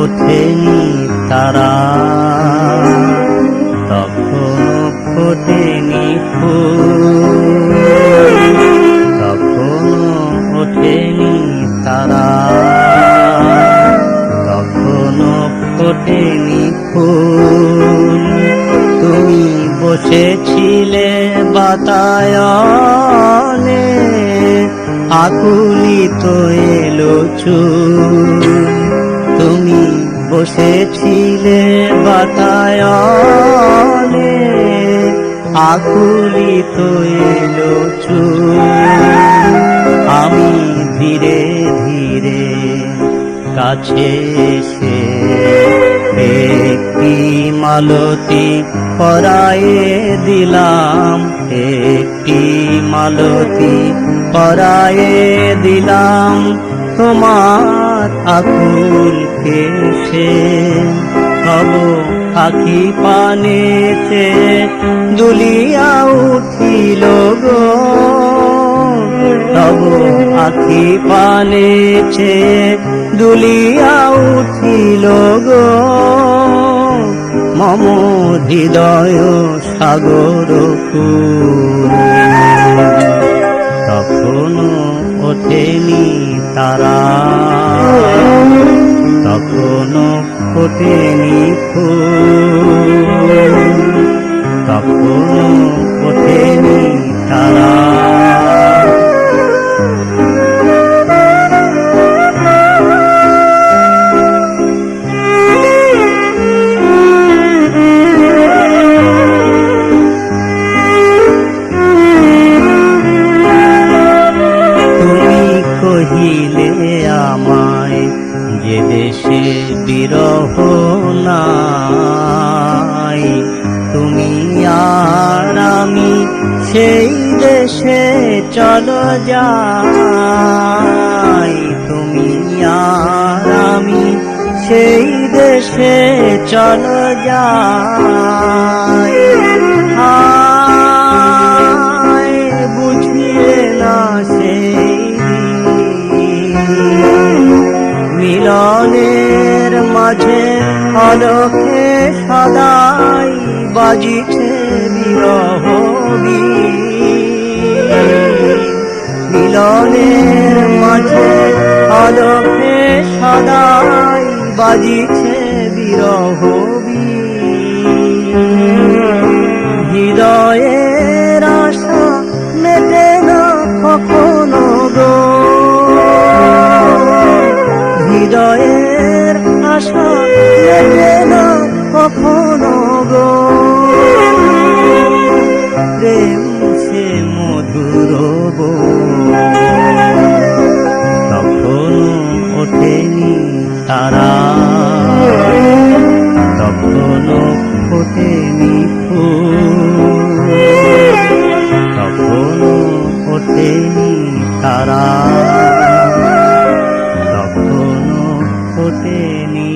ওঠেনি তারা। তখনও ফোটেনি ফুল। তখনও ওঠেনি তারা। তখনও ফোটেনি ফুল। তুমি বসেছিলে বাতায়নে, আকুলিত এলো চুল। বসেছিলে বাতায়নে, আকুলিত এলো আমি ধীরে ধীরে কাছে এসে একটি মালতি পরায়ে দিলাম, একটি মালতি পরায়ে দিলাম তোমার আকুল কেসে তব আখি পানেতে দুলিয়া উঠিল গো। তব আখি পানেছে দুলিয়া উঠিল গো। মম হৃদয় সাগর কুল ওঠেনি তারা। তখনও ফোটেনি ফুল। কহিলে আমায় যে দেশে বিরহ নাই, তুমি আর আমি সেই দেশে চলো যাই, তুমি আর আমি সেই দেশে চলো যাই। আলোকে সদাই বাজিছে বিরহ মিলনের মাঝে আলোকে সদাই বাজিছে বিরহ হৃদয়ের আশা মেটে না কখনো গো। হৃদয়ের আশা ঘুরব তখন ওঠেনি তারা। তখনও ওঠেনি তখন ওঠেনি তারা। তখন ওঠেনি